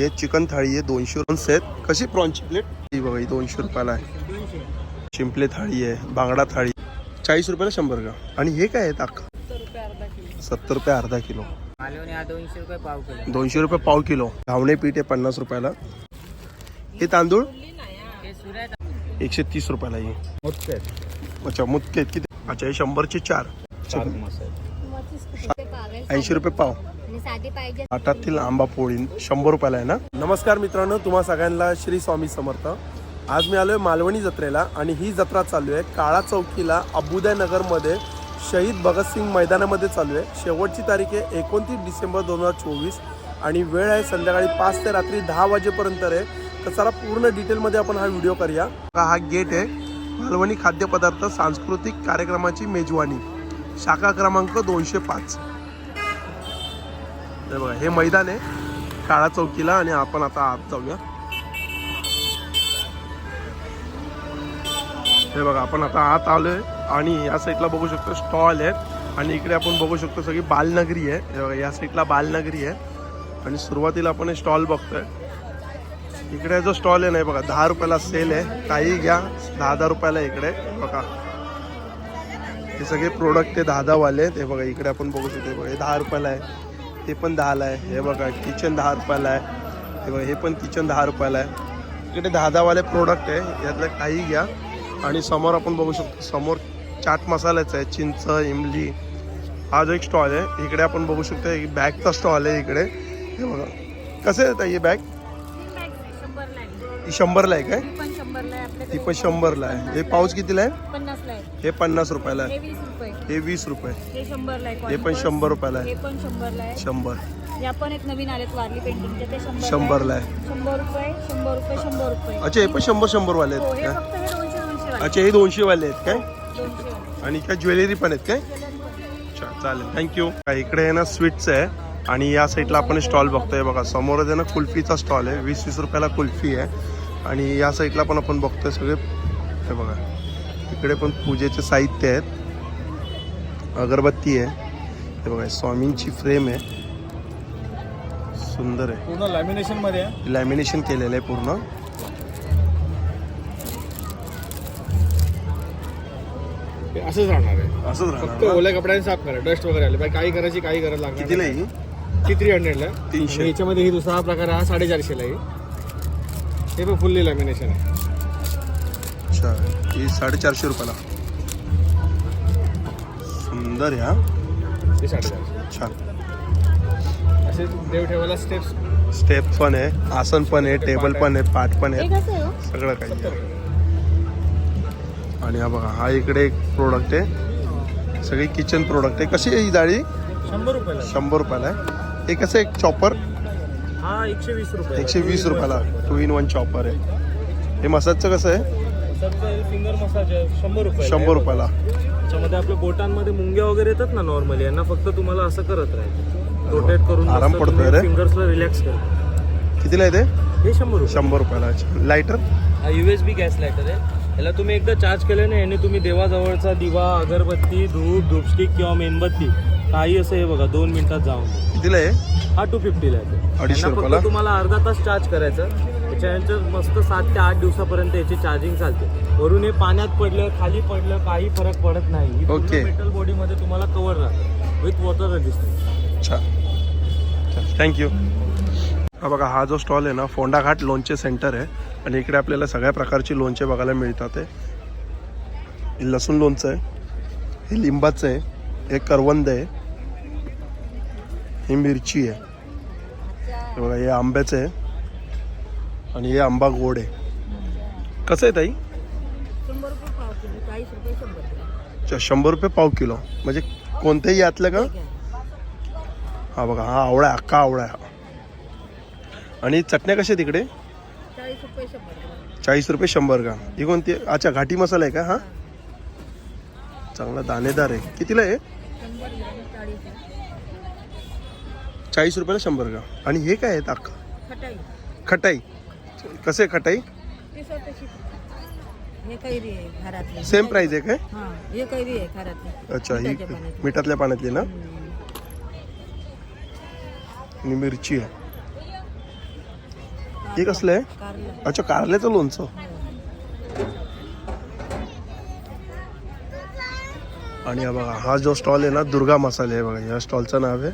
हे चिकन थाळी आहे दोनशे रुपये आहेत. कशी प्रॉनची प्लेट ही बघा ही दोनशे रुपयाला आहे. शिंपले थाळी आहे बांगडा थाळी. चाळीस रुपयाला शंभर का आणि हे काय आहेत अख्खा? सत्तर रुपये अर्धा किलो. दोनशे रुपये पाव किलो. दोनशे रुपये पाव किलो घावणे पीठ आहे पन्नास रुपयाला. हे तांदूळ? एकशे तीस रुपयाला हे अच्छा मुतके आहेत किती? अच्छा हे शंभरचे चार. ऐंशी रुपये पाव. साधी पाहिजे. ताटातील आंबा पोळी शंभर रुपयाला आहे ना? नमस्कार मित्रांनो तुम्हा सगळ्यांना श्री स्वामी समर्थ. आज मी आलोय मालवणी जत्रेला आणि ही जत्रा चालू आहे. काळा चौकीला अबुदय नगरमध्ये शहीद भगतसिंग मैदानामध्ये चालू आहे. शेवटची तारीख आहे एकोणतीस डिसेंबर दोन हजार चोवीस आणि वेळ आहे संध्याकाळी पाच ते रात्री दहा वाजेपर्यंत आहे. तर चला पूर्ण डिटेलमध्ये आपण हा व्हिडिओ करूया. हा गेट आहे. मालवणी खाद्यपदार्थ सांस्कृतिक कार्यक्रमाची मेजवानी. शाखा क्रमांक दोनशे पाच. हे बघा हे मैदान आहे काळा चौकीला आणि आपण आता आत जाऊया. हे बघा आपण आता आत आलोय आणि या साईडला बघू शकतो स्टॉल आहेत आणि इकडे आपण बघू शकतो सगळी बालनगरी आहे. हे बघा या साईडला बालनगरी आहे आणि सुरुवातीला आपण स्टॉल बघतोय. इकडे जो स्टॉल आहे ना बघा दहा रुपयाला सेल आहे. काही घ्या दहा दहा रुपयाला इकडे बघा. हे सगळे प्रोडक्ट ते दहा दहा वाले आहेत. हे बघा इकडे आपण बघू शकतो बघा हे दहा रुपयाला आहे. ते पण दहाला आहे. हे बघा किचन दहा रुपयाला आहे. हे बघा हे पण किचन दहा रुपयाला आहे. इकडे दहा दहावाले प्रोडक्ट आहे. यातलं काही घ्या. आणि समोर आपण बघू शकतो समोर चाट मसाल्याचं आहे. चिंच इमली. हा जो एक स्टॉल आहे इकडे आपण बघू शकतो एक बॅगचा स्टॉल आहे इकडे. हे बघा. कसे आहे ताई हे बॅग ही शंभरला आहे काय? ही ती पण शंभरला आहे. हे पाऊच कितीला आहे? आहे. हे पन्नास रुपयाला आहे. हे वीस रुपये. हे वीस रुपये. हे शंभरला आहे हे पण. शंभर रुपयाला आहे. हे पण शंभरला आहे. शंभर. या पण एक नवीन आलेत वारली पेंटिंगचे ते शंभर शंभरला आहे. शंभर रुपये शंभर रुपये शंभर रुपये. अच्छा हे पण शंभर शंभर वाले हो आहेत हे. काय फक्त हे दोनशे दोनशे वाले. अच्छा हे दोनशे वाले आहेत काय? दोनशे वाले. आणि काय ज्वेलरी पण आहेत काय? अच्छा चालेल. थँक्यू इकडे आहे ना स्वीट्स आहे. आणि या साईडला आपण स्टॉल बघतोय बघा. समोर आहे ना कुल्फीचा स्टॉल आहे. वीस वीस रुपयाला कुल्फी आहे. आणि या साईडला पण आपण बघतोय सगळे. हे बघा. इकडे पण पूजेचे साहित्य आहेत. अगरबत्ती आहे. हे बघा स्वामींची फ्रेम आहे. सुंदर आहे. पूर्ण लॅमिनेशनमध्ये आहे. लॅमिनेशन केलेलं आहे पूर्ण. असंच राहणार आहे. असंच फक्त राहणार? ओल्या कपड्याने साफ करा. डस्ट वगैरे आले. काही करायची काही गरज लागणार कितीला आहे ही ती थ्री हंड्रेडला तीनशे. याच्यामध्ये ही दुसरा प्रकार आहे हा साडेचारशेला आहे. हे पण फुल्ली लॅमिनेशन आहे. अच्छा ही साडेचारशे रुपयाला. सुंदर आहे हा. ते साडेचारशे. छान. असे देव ठेवायला स्टेप्स स्टेप पण आहे आसन पण आहे टेबल पण आहे. पाठ पण हे आहे हो? सगळं काही आहे. आणि हा बघा हा इकडे एक प्रोडक्ट आहे. सगळी किचन प्रोडक्ट आहे. कशी आहे ही जाळी शंभर रुपयाला शंभर रुपयाला आहे. हे कसं एक चॉपर हा एकशे वीस रुपये एकशे वीस रुपयाला. टू इन वन चॉपर आहे. हे मसाजचं कसं आहे? फिंगर मसाज आहे शंभर रुपये शंभर रुपयाला. त्याच्यामध्ये आपल्या बोटांमध्ये मुंग्या वगैरे येतात ना नॉर्मली यांना फक्त तुम्हाला असं करत राहायचं. रोटेट करून आराम मस्त पडतोय तुम्ही रे. फिंगर्सला रिलॅक्स करतो कितीला आहे ते? हे शंभर रुपये. शंभर रुपयाला. लायटर हा U S B gas lighter आहे. याला तुम्ही एकदा चार्ज केल्याने याने तुम्ही देवाजवळचा दिवा अगरबत्ती धूप धूपस्टिक किंवा मेणबत्ती काही असं हे बघा दोन मिनिटात जाऊन. कितीला आहे? हा टू फिफ्टीला आहे. अडीचशे यांना रुपयाला? तुम्हाला अर्धा तास चार्ज करायचं. त्याच्यानंतर मस्त सात ते आठ दिवसापर्यंत याची चार्जिंग चालते. वरून हे पाण्यात पडलं खाली पडलं काही फरक पडत नाही. Okay. मेटल बॉडीमध्ये तुम्हाला कव्हर राहतं. विथ वॉटर रेजिस्टन्स अच्छा. थँक्यू हा बघा हा जो स्टॉल आहे ना फोंडा घाट लोणचे सेंटर आहे. आणि इकडे आपल्याला सगळ्या प्रकारचे लोणचे बघायला मिळतात आहे हे लसूण लोणचं आहे. हे लिंबाचं आहे. हे करवंद आहे. ही मिरची आहे. हे बघा हे आंब्याचं आहे. आणि हे आंबा गोड आहे. कसं आहे ताई? शंभर रुपये पाव किलो चाळीस रुपये शंभर रुपये. अच्छा, शंभर रुपये पाव किलो. म्हणजे कोणत्याही यातलं का? हा बघा हा आवळा आहे अख्खा आवळा आहे. हा आणि चटण्या कशा तिकडे चाळीस रुपये शंभर रुपये. चाळीस रुपये शंभर का ही कोणती? अच्छा घाटी मसाला आहे का? हा? चांगला दाणेदार आहे. कितीला आहे शंभर ग्रॅम चाळीस आहे. चाळीस रुपयाला शंभर का आणि हे काय आहेत अख्खा? खटाई. खटाई. कसे खटाई? हे कैरी आहे घरातली. सेम प्राइस आहे काय? हा हे कैरी आहे घरातली. अच्छा ही मिठाच्या पाण्याची. मिठातल्या पाण्यातली ना. आणि मिरची आहे. हे कसलं आहे? कारलं. अच्छा कारल्याचं लोणचं. आणि हा बघा हा जो स्टॉल आहे ना दुर्गा मसाले आहे बघा या स्टॉलचं नाव आहे.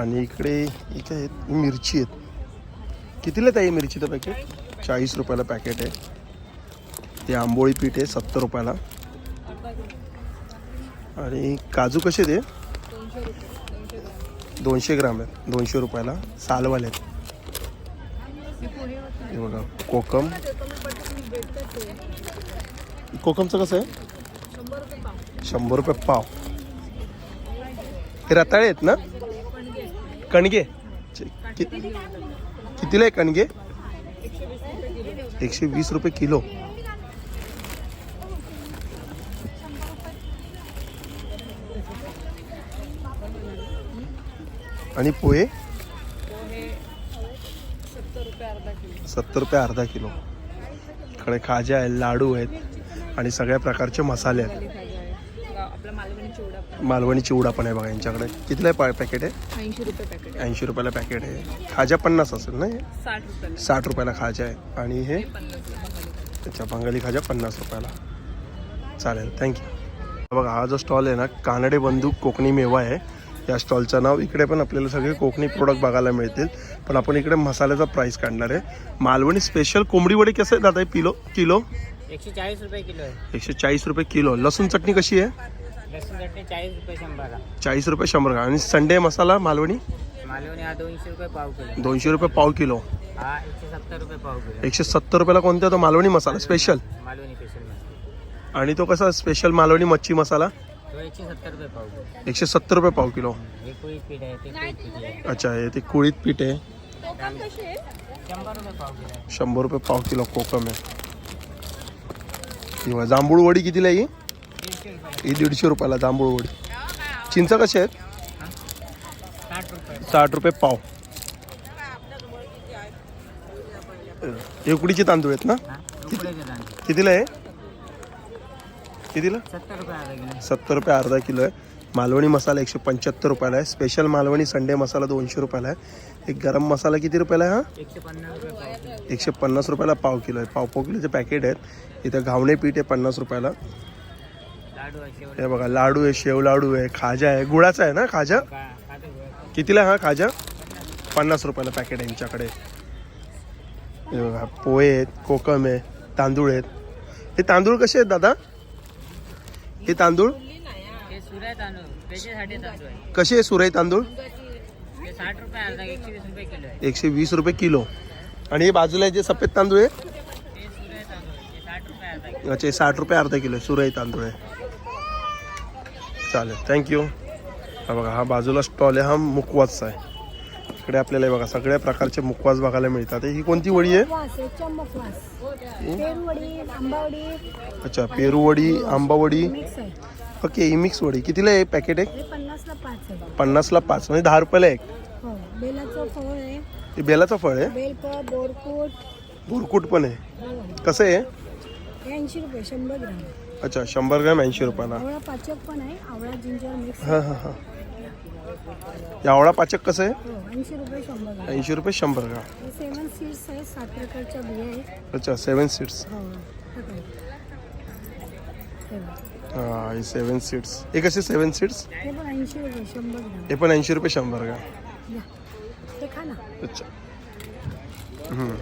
आणि इकडे इथे आहेत मिरची आहेत. कितीला आहे ताई मिरचीचं पॅकेट चाळीस रुपयाला पॅकेट आहे. ते आंबोळी पीठ आहे सत्तर रुपयाला. आणि काजू कसे ते दोनशे ग्राम आहेत. दोनशे रुपयाला. सालवाले आहेत. हे बघा कोकम. कोकमचं कसं आहे? शंभर रुपये पाव. हे रताळे आहेत ना? कणगे. कितीला आहे कणगे? एकशे वीस रुपये किलो. आणि पोहे? सत्तर रुपये अर्धा किलो. खडे खाज्या आहेत लाडू आहेत आणि सगळ्या प्रकारचे मसाले आहेत. मालवणी चिवडा पण. आहे बघा यांच्याकडे. कितीला आहे पा- पॅकेट आहे? ऐंशी रुपये पॅकेट ऐंशी रुपयाला पॅकेट आहे. खाज्या पन्नास असेल ना? साठ रुपये साठ रुपयाला खाज्या आहे. आणि हे? अच्छा बंगाली खाज्या पन्नास रुपयाला. चालेल थँक्यू बघा हा जो स्टॉल आहे ना कानडे बंदूक कोकणी मेवा आहे. या स्टॉलचं नाव इकडे पण आपल्याला सगळे कोकणी प्रोडक्ट बघायला मिळतील. पण आपण इकडे मसाल्याचा प्राईस काढणार आहे. मालवणी स्पेशल कोंबडी वडी कसं आहे दादा? Kilo kilo? एकशे चाळीस रुपये किलो आहे. एकशे चाळीस रुपये किलो. लसूण चटणी कशी आहे? लसूण चटणी चाळीस रुपये शंभरला. चाळीस रुपये शंभर ग्राम आणि संडे मसाला मालवणी? मालवणी हा दोनशे रुपये पाव किलो. दोनशे रुपये पाव किलो. हा एकशे सत्तर रुपये पाव किलो. एकशे सत्तर रुपयाला कोणता? तो मालवणी मसाला स्पेशल मालवणी स्पेशल मसाला. आणि तो कसा? स्पेशल मालवणी मच्छी मसाला? तो एकशे सत्तर रुपये पाव किलो. एकशे सत्तर रुपये पाव किलो. हे कुळीत पीठ आहे ते कुळीत पीठ आहे. अच्छा हे ते कुळीत पीठ आहे. शंभर रुपये पाव किलो आहे. शंभर रुपये पाव किलो कोकम आहे. किंवा जांभूळ वडी कितीला आहे ही दीडशे रुपये दीडशे रुपयाला जांभूळ वडी. चिंच कसे आहेत? साठ रुपये पाव. उकडीचे तांदूळ आहेत ना? कितीला आहे? कितीला? सत्तर रुपये अर्धा किलो आहे. मालवणी मसाला एकशे पंच्याहत्तर रुपयाला आहे. स्पेशल मालवणी संडे मसाला दोनशे रुपयाला आहे. एक गरम मसाला किती रुपयाला आहे हा? एकशे पन्नास रुपयाला पाव किलो आहे. पाव पाव किलोचे पॅकेट आहेत. इथं घावणे पीठ आहे पन्नास रुपयाला. हे बघा लाडू आहे शेव लाडू आहे खाजा आहे गुळाचा आहे ना खाजा. कितीला हा खाजा? पन्नास रुपयाला पॅकेट आहे यांच्याकडे. हे बघा पोहे आहेत कोकम आहे तांदूळ आहेत. हे तांदूळ कसे आहेत दादा? हे तांदूळ? कसे आहे सुरई तांदूळ? एकशे वीस रुपये किलो आणि हे बाजूला जे सफेद तांदूळ आहे? अच्छा साठ रुपये अर्धा किलो सुरई तांदूळ आहे. चालेल. थँक्यू हा बघा हा बाजूला स्टॉल आहे हा मुकवासचा आहे. इकडे आपल्याला बघा सगळ्या प्रकारचे मुकवास बघायला मिळतात. ही कोणती वडी आहे? आंबावडी. अच्छा पेरूवडी आंबावडी. मिक्स आहे. ओके ही मिक्स वडी. कितीला आहे पॅकेट आहे हे पन्नासला पाच म्हणजे दहा रुपयाला एक. हो बेलाचं फळ आहे. हे बेलाचं फळ आहे? बोरकूट. पण आहे. हो. कसं आहे? ऐंशी रुपये शंभर ग्राम अच्छा शंभर ग्रॅम ऐंशी रुपयाला. आवळा पाचक पण आहे आवळा जिंजर मिक्स. हां हां हां. या आवळा पाचक कसं आहे? हो ऐंशी रुपये शंभर ग्राम. ऐंशी रुपये शंभर ग्राम. हे सेवन सीड्स आहे सात प्रकारच्या बिया आहेत. अच्छा सेवन सीट्स हो. हे बघ. हां हे सेवन सीट्स हे कसे सेवन सीट्स हे पण ऐंशी रुपये शंभर ग्राम. हे पण ऐंशी रुपये शंभर ग्राम. या. हे खा ना. अच्छा. हम्म.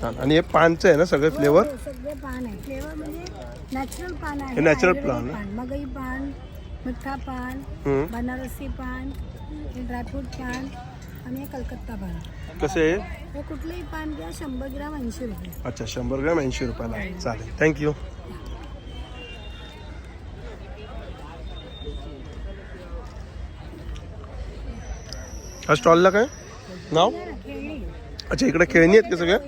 छान. आणि हे पानचं आहे ना सगळे फ्लेवर? हो, सगळे पान आहे. फ्लेवर म्हणजे नॅचरल पान आहे. हे natural आयुर्वेदिक पान आहे. पान मगई पान मिठा पान हम्म. बनारसी पान हे ड्रायफ्रूट पान आणि हे कलकत्ता पान. कसे आहे? हे कुठलंही पान घ्या शंभर ग्राम ऐंशी रुपये. अच्छा शंभर ग्रॅम ऐंशी रुपयाला आहे. चालेल. थँक्यू हा स्टॉलला काय? नाव? अच्छा इकडे खेळणी आहेत का सगळ्या?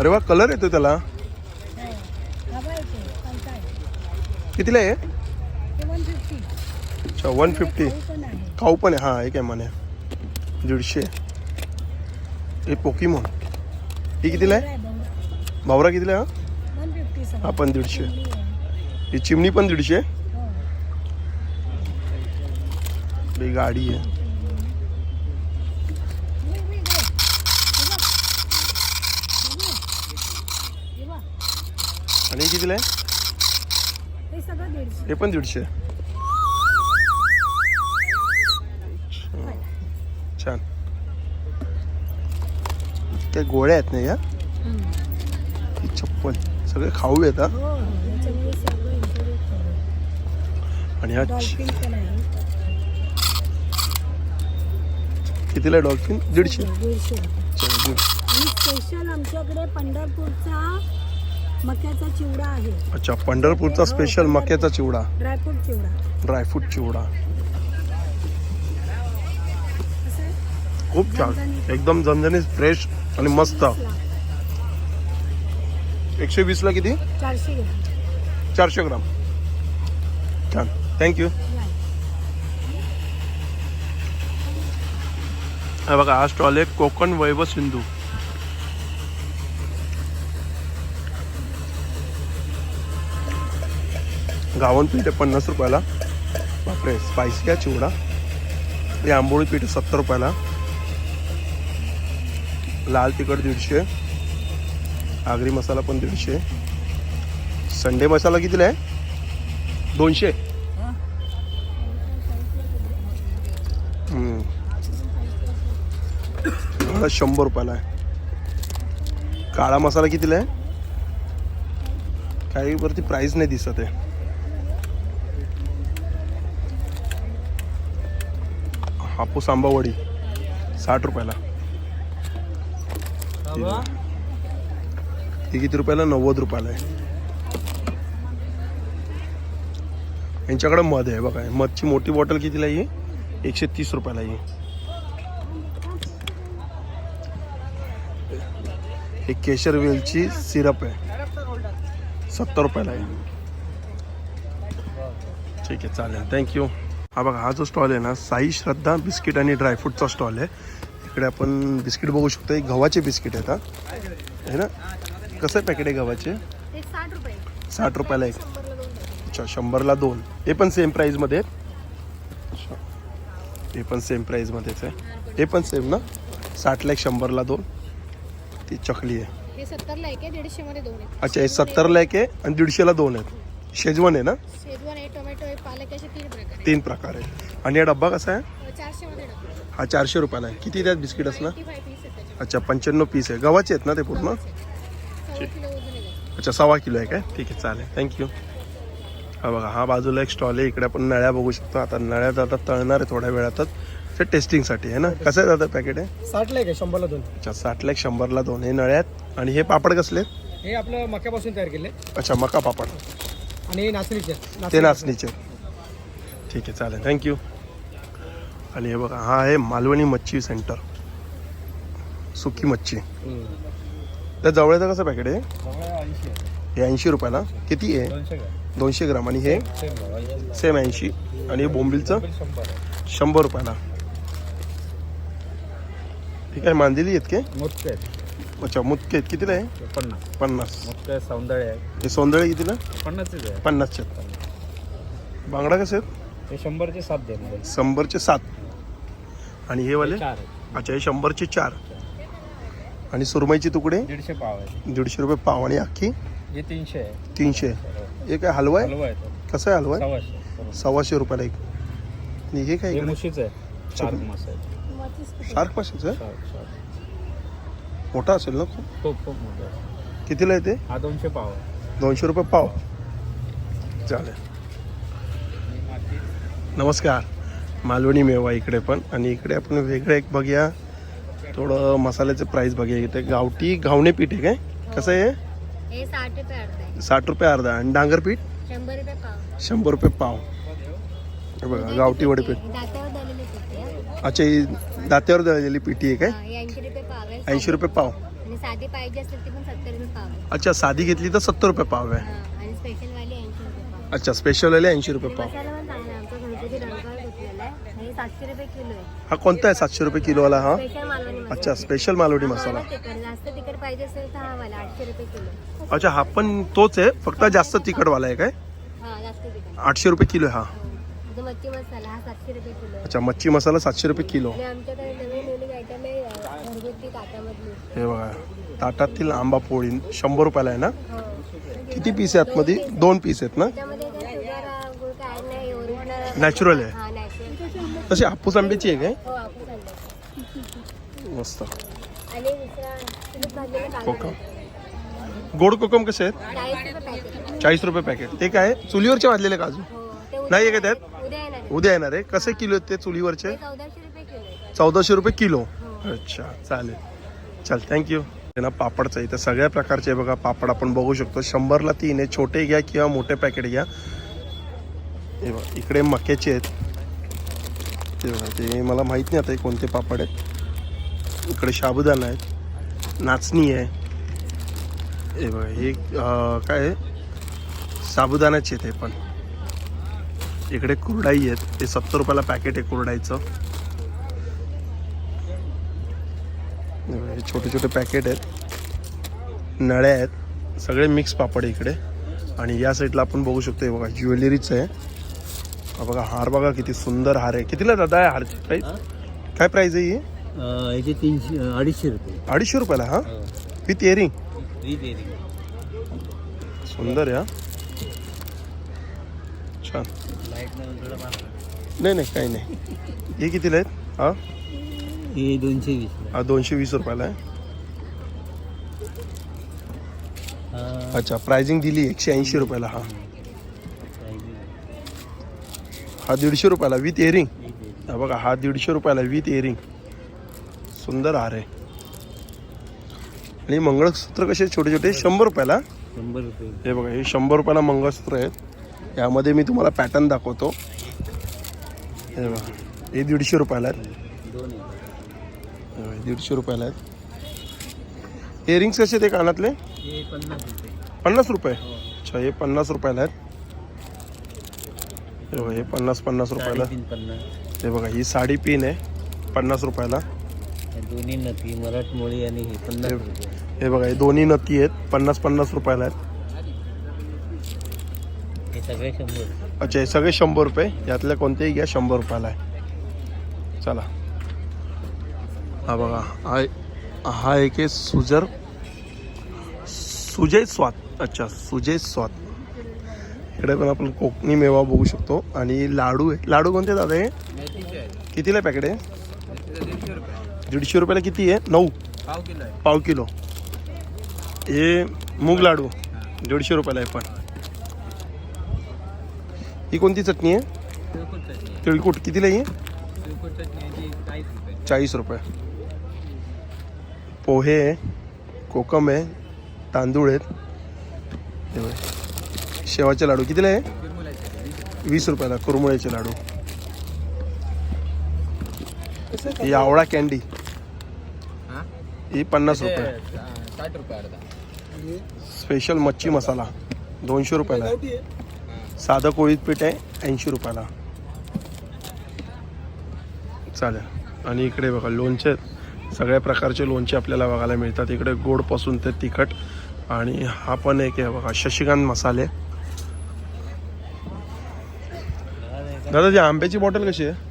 अरे वा कलर येतो त्याला. आहे? हे वन अच्छा वन फिफ्टी खाऊ पण आहे. हा, एक आहे म्हणे. दीडशे. हे पोकीमोन ही कितीला आहे? भावरा कितीला आहे वन फिफ्टी हा हा चिमणी पण हो. ही गाडी आहे. आणि हे कितीला आहे? हे सगळं दीडशे. हे पण दीडशे. छान. काय गोळ्या आहेत ना या? ही चप्पल. सगळे खाऊ आहेत हा? हो हो याच्यामध्ये सगळं included आहे. आणि हा डॉल्फिन पण आहे. कितीला डॉल्फिन? दीडशे? दीडशे रुपये. चला, दीड. आणि स्पेशल आमच्याकडे पंढरपूरचा मक्याचा चिवडा आहे. अच्छा पंढरपूरचा स्पेशल मक्याचा चिवडा. ड्रायफ्रूट चिवडा. ड्रायफ्रूट चिवडा. खूप छान. एकदम झणझणीत फ्रेश आणि मस्त. एकशे वीसला किती? चारशे ग्रॅम. चारशे ग्राम. छान. थँक्यू हा बघा हा स्टॉल आहे कोकण वैभव सिंधू. गावण पीठ आहे पन्नास रुपयाला. बापरे स्पायसी आहे चिवडा. हे आंबोळी पीठ सत्तर रुपयाला. लाल तिखट दीडशे. आगरी मसाला पण दीडशे. संडे मसाला कितीला आहे? दोनशे. शंभर रुपयाला आहे. काळा मसाला कितीला आहे? काही वरती प्राईस नाही दिसत आहे. हापूस आंबा वडी साठ रुपयाला. ही किती रुपयाला? नव्वद रुपयाला आहे. यांच्याकडे मध आहे बघा. मधची मोठी बॉटल कितीला आहे ही? एकशे तीस रुपयाला आहे ही. हे केशर वेलची सिरप आहे. सत्तर रुपयाला आहे. ठीक आहे चालेल. थँक्यू हा बघा हा जो स्टॉल आहे ना साई श्रद्धा बिस्किट आणि ड्रायफ्रूटचा स्टॉल आहे. इकडे आपण बिस्किट बघू शकतो. हे गव्हाचे बिस्किट आहेत हा. आहे ना? कसं पॅकेट आहे गव्हाचे? एक साठ रुपये. साठ रुपयाला एक. अच्छा शंभरला दोन. हे पण सेम प्राईजमध्ये अच्छा. हे पण सेम प्राईजमध्येच आहे. हे पण सेम ना? साठला एक शंभरला दोन. ती चकली आहे. हे एक अच्छा हे सत्तरला एक आहे आणि दीडशेला दोन आहेत. शेजवान आहे ना? शेजवान आहे टोमॅटो आहे पालक असे तीन प्रकार आहे तीन प्रकार आहे आणि हा डब्बा कसा आहे? चारशे मध्ये हा चारशे रुपयाला आहे. किती त्यात बिस्किट असणार? एटी फाय पीस आहे त्याच्यामध्ये. अच्छा पंच्याण्णव पीस आहे. गव्हाचे आहेत ना ते पूर्ण? सव्वा किलो वजन आहे. त्याचं. अच्छा सव्वा किलो आहे काय? ठीक आहे चालेल. थँक्यू हा बघा हा बाजूला एक स्टॉल आहे. इकडे आपण नळ्या बघू शकतो. आता नळ्या आता तळणार आहे थोड्या वेळातच. ते टेस्टिंगसाठी आहे ना? कसं आहे दादा पॅकेट आहे साठला आहे का शंभरला दोन. अच्छा साठला एक शंभरला दोन. हे नळ्या आहेत आणि हे पापड कसले? आहेत? हे आपलं मक्यापासून तयार केले. अच्छा मका पापड. आणि नाचणीचे. ते नाचणीचे. ठीक आहे चालेल. थँक्यू आणि हे बघा हा आहे मालवणी मच्छी सेंटर सुकी मच्छी. त्या जवळचं कसं पॅकेट आहे? हे ऐंशी रुपयाला किती आहे? दोनशे ग्राम. आणि हे? सेम ऐंशी. आणि हे बोंबिलचं? शंभर रुपयाला. ठीक आहे मांदिली आहेत के? अच्छा मुतके आहेत. कितीला आहे? पन्नास. पन्नास. मोठे सौंदर्य आहे हे सोंदळे कितीला? पन्नासचेच आहे. पन्नासचे आहेत. बांगडा कसे आहेत? हे शंभरचे सात दे मला शंभरचे सात. आणि हे वाले? चार अच्छा हे शंभरचे चार. आणि सुरमईचे तुकडे? दीडशे पाव आहे दीडशे रुपये पाव. आणि अख्खी? हे तीनशे आहे. तीनशे. हे काय हलवा आहे? हलवा आहे तो. कसं आहे हलवा आहे? सव्वाशे सव्वाशे. रुपयाला एक. आणि हे काय हे इकडे? मुशीच आहे. शार्क मास आहे? शार्क माशाचं आहे? Shark shark. मोठा असेल ना खूप? खूप खूप मोठं आहे कितीला येते हा दोनशे पाव. आहे दोनशे रुपये पाव. चालेल. नमस्कार. मालवणी मेवा इकडे पण. आणि इकडे आपण वेगळं एक बघूया. थोडं मसाल्याचं प्राईस बघूया. इथे गावठी घावणे पीठ आहे काय? कसं आहे हे? साठ रुपये अर्धा आहे. साठ रुपये अर्धा. आणि डांगर पीठ? शंभर रुपये पाव. शंभर रुपये पाव. हे बघा गावठी वडे पीठ. दातावर दळलेले पिठे अच्छा ही दात्यावर दळलेली पिठी आहे काय? हे ऐंशी रुपये पाव आहे. ऐंशी रुपये पाव. आणि साधी पाहिजे असेल ती पण सत्तर रुपये पाव आहे. अच्छा साधी घेतली तर सत्तर रुपये पाव आहे. हा, आणि स्पेशल वाली ऐंशी रुपये पाव. अच्छा स्पेशलवाले ऐंशी रुपये पाव. मसाला पण चांगला आहे आमचा गणपती रंगावर घेतलेला आहे आणि सातशे रुपये किलो आहे. हा कोणता आहे सातशे रुपये किलोवाला हा? स्पेशल मालवणी मसाला. अच्छा स्पेशल मालवणी हा मसाला. वाला तिखट जास्त तिखट पाहिजे असेल तर हा वाला आठशे रुपये किलो अच्छा हा पण तोच आहे फक्त जास्त तिखटवाला आहे काय? आठशे रुपये आठशे रुपये किलो आहे हा. जो मच्छी मसाला हा सातशे रुपये किलो आहे. अच्छा मच्छी मसाला सातशे रुपये किलो. आणि आमच्याकडे नवीन नवीन आयटम आहे अं, घरगुती ताटामधली. हे बघा ताटातील आंबा पोळी शंभर रुपयाला आहे ना? हो. किती पीस आहे आतमध्ये दोन पीस आहेत ना? त्याच्यामध्ये काय शुगर गुळ काय नाही ओरिजिनल Natural आहे. हा नॅचरल तशी हापूस आंब्याची आहे हो आपण मस्त. आणि दुसरा तुम्ही भाजलेलं कांदा कोकम. गोड कोकम कसे आहेत? चाळीस रुपये पॅकेट चाळीस रुपये पॅकेट ते काय? चुलीवरचे भाजलेले काजू हो ते नाही आहे का त्यात? उद्या येणार आहे. कसे किलो आहेत ते चुलीवरचे? ते चौदाशे रुपये किलो आहे. चौदाशे रुपये किलो? हो. अच्छा चालेल. चल थँक्यू ना पापडचं इथं सगळ्या प्रकारचे बघा पापड आपण बघू शकतो. शंभरला तीन आहे. छोटे घ्या किंवा मोठे पॅकेट घ्या. हे बघा इकडे मक्याचे आहेत. ते बघा ते मला माहीत नाही आता हे कोणते पापड आहेत. इकडे साबुदाणा आहेत. नाचणी आहे. हे बघा हे अं, काय आहे? साबुदाण्याचे आहेत हे पण. इकडे कुरडाई आहेत. ते सत्तर रुपयाला पॅकेट आहे कुरडाईचं. हे छोटे छोटे पॅकेट आहेत. नळ्या आहेत. सगळे मिक्स पापड आहे इकडे. आणि या साईडला आपण बघू शकतो हे बघा ज्वेलरीचं आहे. हा बघा हार बघा किती सुंदर हार आहे. कितीला दादा आहे हारची प्राईस काय प्राईस आहे ही? तीनशे अडीचशे रुपये. अडीचशे रुपयाला हा? विथ इयरिंग सुंदर आहे हा. छान. नाही नाही काही नाही. हे कितीला आहेत? हा? हे दोनशे वीस. हा दोनशे वीस रुपयाला आहे. अच्छा प्राइसिंग दिली एकशे ऐंशी रुपयाला हा. हा दीडशे रुपयाला विथ इयरिंग हा बघा हा दीडशे रुपयाला विथ इयरिंग सुंदर हार आहे. आणि मंगळसूत्र कसे छोटे छोटे शंभर रुपयाला? शंभर रुपये. हे बघा हे शंभर रुपयाला मंगळसूत्र आहेत. यामध्ये मी तुम्हाला पॅटर्न दाखवतो. हे बघा. हे दीडशे रुपयाला आहेत. दीडशे रुपयाला आहेत. इयरिंग्स कसे ते कानातले पन्नास रुपये पन्नास रुपये. अच्छा हे पन्नास रुपयाला आहेत. हे पन्नास पन्नास रुपयाला. हे बघा ही साडी पिन आहे. पन्नास रुपयाला. दोन्ही नक्की मराठमोळी आणि हे पन्नास हे- बघा हे दोन्ही नथी आहेत. पन्नास पन्नास रुपयाला आहेत. सगळे शंभर अच्छा हे सगळे शंभर रुपये? यातले कोणतेही घ्या शंभर रुपयाला आहे. चला. हा बघा हा हा एक आहे सुजर सुजय स्वाद अच्छा सुजय स्वाद इकडे पण आपण कोकणी मेवा बघू शकतो. आणि लाडू आहे. लाडू कोणते दादा हे? कितीला पॅकेट आहे? दीडशे रुपयाला किती आहे? नऊ. पाव किलो आहे. पाव किलो. हे मूग लाडू. दीडशे रुपयाला आहे पण. ही कोणती चटणी आहे? तिळकुट कितीला आहे. ही चाळीस रुपये. पोहे आहे कोकम आहे तांदूळ आहेत. हे. शेवाचे लाडू कितीला आहे? वीस रुपयाला कुरमुळ्याचे लाडू. ही आवळा कॅन्डी. ही? पन्नास रुपये. रुपये अर्धा. स्पेशल मच्छी मसाला. दोनशे रुपयाला आहे. साधं कोळीत पीठ आहे ऐंशी रुपयाला. चालेल. आणि इकडे बघा लोणचे सगळ्या प्रकारचे लोणचे आपल्याला बघायला मिळतात. इकडे गोडपासून ते तिखट. आणि हा पण एक आहे बघा शशिकांत मसाले. दादा ती आंब्याची बॉटल कशी आहे?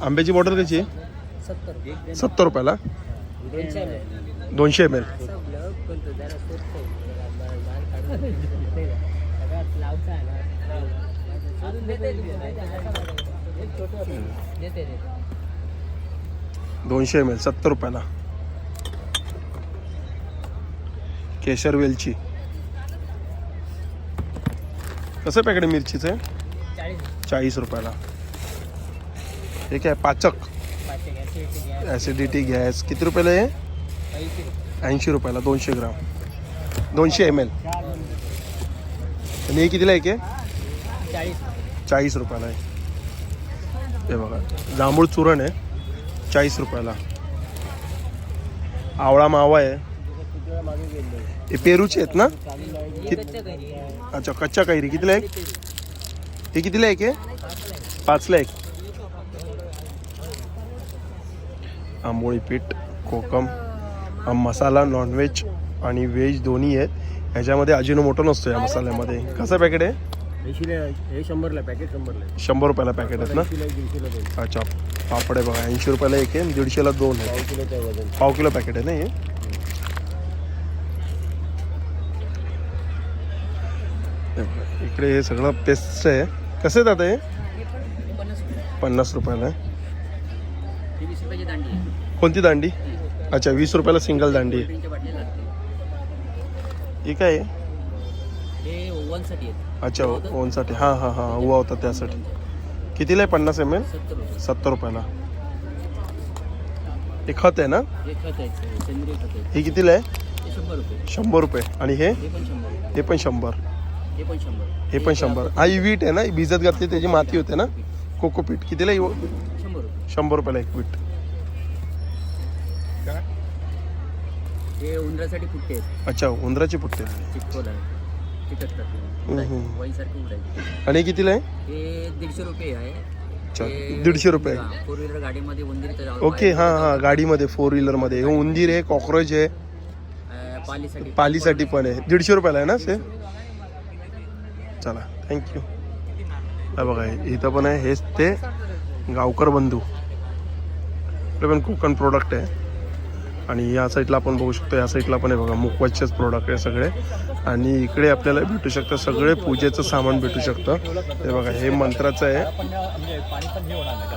आंब्याची बॉटल कशी आहे? सत्तर रुपयाला. दोनशे एम एल दोनशे एम एल सत्तर रुपयाला. केशर वेलची. कसं पॅकेट आहे मिरचीचं? चाळीस चाळीस रुपयाला. हे काय पाचक? ॲसिडिटी गॅस किती रुपयाला आहे ऐंशी रुपयाला दोनशे ग्राम. दोनशे एम एल आणि हे कितीला आहे के? चाळीस. चाळीस रुपयाला आहे. हे बघा जांभूळ चूरण आहे चाळीस रुपयाला. आवळा मावा आहे. हे पेरूचे आहेत ना? अच्छा कच्च्या कैरी. कितीला आहे? हे कितीला आहे के? पाचला एक आंबोळी पीठ कोकम मसाला नॉनव्हेज आणि व्हेज दोन्ही आहेत. ह्याच्यामध्ये अजिनो मोठं नसतो या मसाल्यामध्ये. कसं पॅकेट आहे हे? शंभरला पॅकेट शंभरला शंभर रुपयाला पॅकेट आहेत ना? अच्छा पापड आहे बघा ऐंशी रुपयाला एक आहे दीडशेला दोन आहे. पाव किलोचं वज़न. पाव किलो पॅकेट आहे ना हे? इकडे हे सगळं पेस्टचं आहे. कसं दादा हे? पन्नास रुपयाला कोणती दांडी? अच्छा वीस रुपयाला सिंगल दांडी आहे. ही काय? आहे हे ओव्हनसाठी आहेत. अच्छा ओनसाठी हां हां हां. उवा होता त्यासाठी. कितीला आहे पन्नास एम एल सत्तर रुपये. सत्तर रुपयाला. हे खत आहे ना? हे खत आहे सेंद्रिय खत आहे. हे कितीला आहे? हे शंभर रुपये. शंभर रुपये. आणि हे? हे पण शंभर. हे पण शंभर. हे पण शंभर. हे पण शंभर. हा ही वीट आहे ना? ही भिजत घातली त्याची माती होते ना? कोकोपीट. कितीला आहे? शंभर रुपये. शंभर रुपयाला एक वीट हे उंदरासाठी आहेत. अच्छा उंदराची पुट्टे चिटकोल आहे चिकटतात. हम्म, हम्म. वहीसारखी उडायची आणि कितीला आहे? हे दीडशे रुपये आहे. अच्छा हे- दीडशे रुपये. हा, फोर व्हीलर गाडीमध्ये उंदीर ओके हां हां गाडीमध्ये फोर व्हीलरमध्ये हे उंदीर आहे कॉक्रोच आहे. पालीसाठी पालीसाठी पण आहे. दीडशे रुपयाला आहे ना से चला थँक्यू हा बघा इथं पण आहे हेच ते गावकर बंधू. पण कोकण प्रोडक्ट आहे. आणि या साईडला आपण बघू शकतो या साईडला पण आहे बघा मुकवाचेच प्रोडक्ट आहे सगळे. आणि इकडे आपल्याला भेटू शकतं सगळे पूजेचं सामान भेटू शकतं. हे बघा हे मंत्राचं आहे.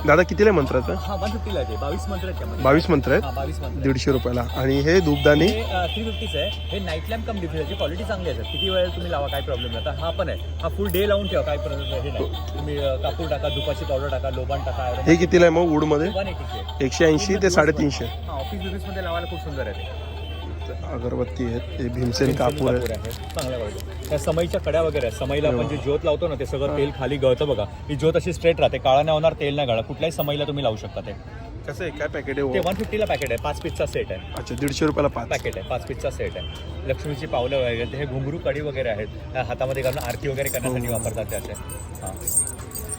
दादा कितीला आहे मंत्राचं? हा बावीस मंत्र आहेत दीडशे रुपयाला. आणि हे धूपदानी थ्री फिफ्टीच आहे. हे नाईट लॅम्प कम डिफ्युजरची क्वालिटी चांगली आहे किती वेळ तुम्ही लावा काय प्रॉब्लेम नाही. आता हा पण आहे. हा फुल डे लावून ठेवा काय प्रॉब्लेम नाही. तुम्ही कापूर टाका दुपाची पावडर टाका लोबान टाका हे कितीला आहे मग वूडमध्ये एकशे ऐंशी ते साडेतीनशे. ऑफिस बिझनेसमध्ये लावायला खूप सुंदर आहे ते. अगरबत्ती आहेत हे भीमसेन कापूर आहे चांगल्या क्वालिटी त्या समईच्या कड्या वगैरे आहेत. समईला आपण जे ज्योत लावतो ना ते सगळं तेल खाली गळतं बघा. ही ज्योत अशी स्ट्रेट राहते. काळा नाही होणार तेल नाही गळा कुठल्याही समईला तुम्ही लावू शकता ते. कसं आहे? काय पॅकेट ते आहे वन फिफ्टीला पॅकेट आहे. पाच पीसचा सेट आहे. अच्छा दीडशे रुपयाला पाच. पॅकेट आहे. पाच पीसचा सेट आहे. लक्ष्मीची पावलं वगैरे हे घुंगरू कडी वगैरे आहेत. त्या हातामध्ये घालून आरती वगैरे करण्यासाठी वापरतात ते असे हां.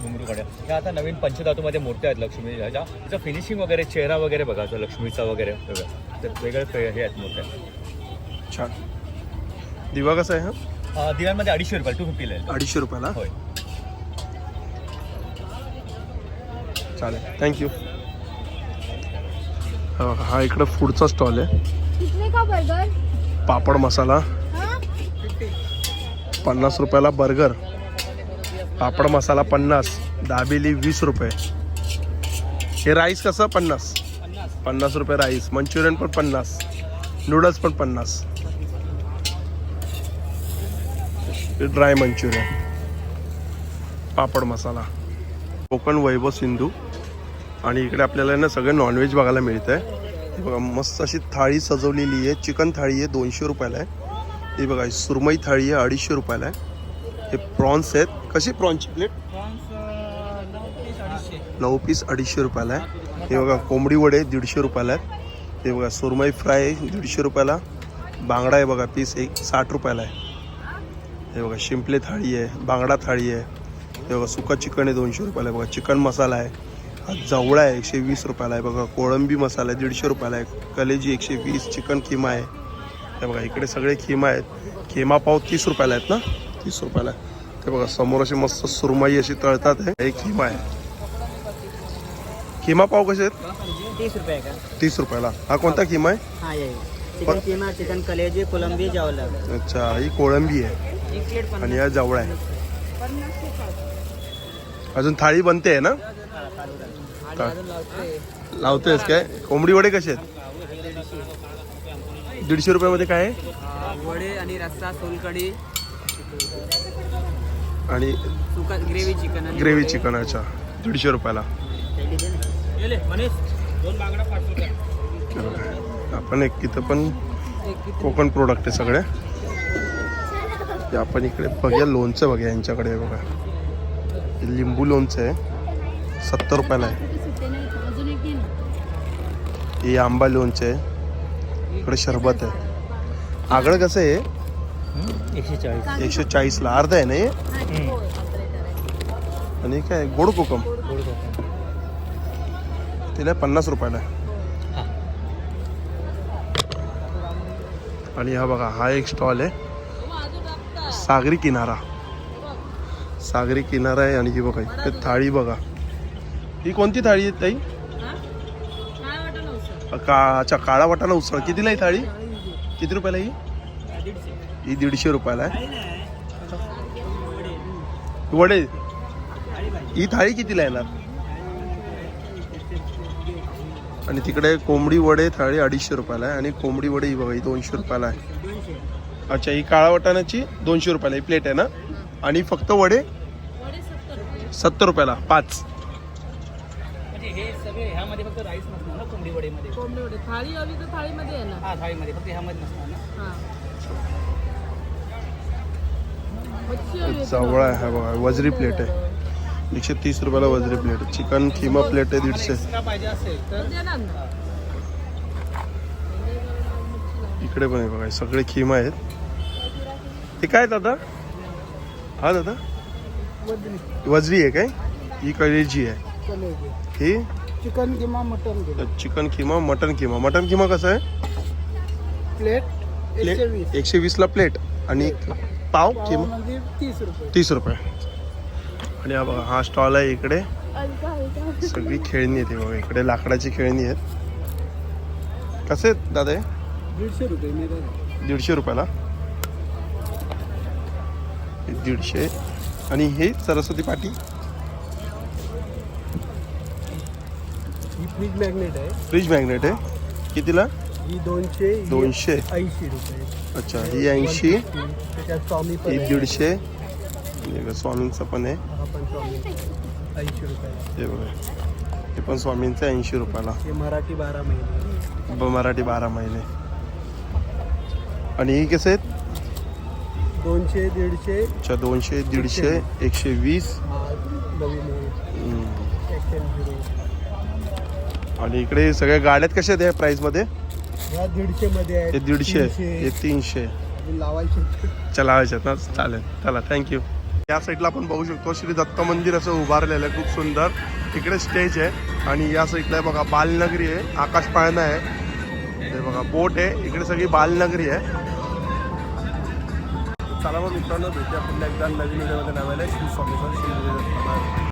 घुंगरू कड्या ह्या आता नवीन पंचधातूमध्ये मूर्त्या आहेत लक्ष्मी. ह्याच्या त्याचं फिनिशिंग वगैरे चेहरा वगैरे बघा लक्ष्मीचा वगैरे. वेगळं ते वेगळे हे आहेत मूर्त्या. छान. दिवा कसा आहे हा? अं, दिव्यांमध्ये अडीचशे रुपये टू फिफ्टीला आहे अडीचशे रुपयाला? होय. चालेल. थँक्यू हा इकडं फूडचा स्टॉल आहे. कितने का बर्गर पापड मसाला. हाँ? पन्नास रुपयाला बर्गर पापड मसाला पन्नास दाबेली वीस रुपये. हे राईस कसं? पन्नास. पन्नास रुपये राईस. मंचुरियन पण पन्नास. नूडल्स पण पन्नास. Dry Manchurian. पापड मसाला. कोकण वैभव सिंधू. आणि इकडे आपल्याला ना सगळं नॉनव्हेज बघायला मिळतं आहे बघा मस्त अशी थाळी सजवलेली आहे. चिकन थाळी आहे दोनशे रुपयाला आहे. ही बघा सुरमई थाळी आहे अडीचशे रुपयाला आहे. हे प्रॉन्स आहेत. कशी प्रॉन्सची प्लेट नऊ पीस अडीचशे. रुपयाला आहे. हे बघा कोंबडी वडे दीडशे रुपयाला आहेत. हे बघा सुरमई फ्राय दीडशे रुपयाला. बांगडा आहे बघा पीस एक साठ रुपयाला आहे. हे बघा शिंपले थाळी आहे बांगडा थाळी आहे. हे बघा सुका चिकन आहे दोनशे रुपयाला. आहे बघा चिकन मसाला आहे. हा जवळा आहे एकशे वीस रुपयाला आहे. बघा कोळंबी मसाला आहे दीडशे रुपयाला आहे. कलेजी एकशे वीस चिकन खिमा आहे. हे बघा इकडे सगळे खिमा आहेत. खिमा पाव तीस रुपयाला आहेत ना? तीस रुपयाला ते बघा समोर अशी मस्त सुरमई अशी तळतात आहे हे खिमा आहे खिमा पाव कसे आहेत तीस रुपये का? तीस रुपयाला हा. कोणता खिमा आहे हा चिकन कीमा चिकन कलेजी कोलंबी जावला अच्छा ही कोळंबी आहे. आणि या जवळ आहे. अजून थाळी बनते आहे ना? लावतेस काय? कोंबडी वडे कसे आहेत? दीडशे रुपयामध्ये काय आहे? वडे आणि रस्सा सोलकडी आणि ग्रेव्ही चिकन ग्रेव्ही चिकन अच्छा. दीडशे रुपयाला. आपण एक इथं पण कोकण प्रोडक्ट आहे सगळे. आपण इकडे बघूया लोणचं बघूया यांच्याकडे बघा. लिंबू लोणचं आहे. सत्तर रुपयाला आहे. हे आंबा लोणचं आहे. इकडे शरबत आहे. आगळं कसं आहे? एकशे चाळीस एकशे चाळीसला अर्ध आहे ना हे? आणि काय गोड कोकम? तिला पन्नास रुपयाला आहे. आणि हा बघा हा एक स्टॉल आहे. सागरी किनारा. सागरी किनारा आहे आणि ही बघा इथे थाळी बघा. ही कोणती थाळी आहे ताई? का अच्छा काळा वाटाणा उसळ. कितीला आहे थाळी? किती रुपयाला ही? ही दीडशे रुपयाला आहे. वडे. ही थाळी कितीला येणार? आणि तिकडे कोंबडी वडे थाळी अडीचशे रुपयाला आहे. आणि कोंबडी वडे ही बघा ही दोनशे रुपयाला आहे. अच्छा ही काळा वाटाण्याची दोनशे रुपयाला ही प्लेट आहे ना? आणि फक्त वडे? सत्तर रुपयाला पाच. म्हणजे हे कोंबडी वडे. थाळी हवी तर थाळीमध्ये येणार. हा थाळीमध्ये फक्त ह्यामध्ये नसणार ना? हा. जवळ आहे हा बघा वजरी प्लेट आहे. एकशे तीस रुपयाला वजरी प्लेट चिकन खिमा प्लेट आहे दीडशे. इकडे पण आहे बघा सगळे खिमा आहेत. ते काय दादा? हा दादा? वजरी आहे काय? ही कलेजी आहे. ही? चिकन किंवा mutton chicken keema mutton keema. Mutton keema कसं आहे? प्लेट प्लेट एकशे वीसला प्लेट आणि पाव किमा म्हणजे तीस रुपये. तीस रुपये. आणि हा बघा हा स्टॉल आहे इकडे. सगळी खेळणी येते बघा इकडे लाकडाची खेळणी आहेत. कसे आहेत दादा हे? दीडशे रुपये मी दीडशे रुपयाला? हे दीडशे. आणि हे सरस्वती पाटी? ही फ्रीज मॅग्नेट आहे. फ्रीज मॅग्नेट आहे. कितीला? ही दोनशे ही दोनशे. ऐंशी रुपये. अच्छा ही ऐंशी. त्याच्यात स्वामी पण ही आहे. दीडशे. बघा स्वामींचं पण आहे. हा पण स्वामी ऐंशी रुपये. हे बघा. हे पण स्वामींचं ऐंशी रुपयाला. हे मराठी बारा महिने. ब- मराठी बारा महिने. आणि ही कसे आहेत? दोनशे दीडशे. अच्छा दोनशे दीडशे एकशे वीस. हा नवीन आहे. हम्म. एक्सचेंज झिरो आणि इकडे सगळ्या गाड्यात कशा आहेत या प्राईसमध्ये दीडशे मध्ये आहे दीडशे हे तीनशे. लावायचे. चला लावायच्यात ना? चालेल. चला थँक्यू या साईडला आपण बघू शकतो श्री दत्त मंदिर असं उभारलेलं आहे खूप सुंदर. इकडे स्टेज आहे. आणि या साईडला बघा बालनगरी आहे. आकाश पाळणा आहे. हे बघा बोट आहे. इकडे सगळी बालनगरी आहे. चला मग मित्रांनो भेटूया पुन्हा एकदा नवीन व्हिडिओमध्ये नव्याने श्री स्वामी श्री.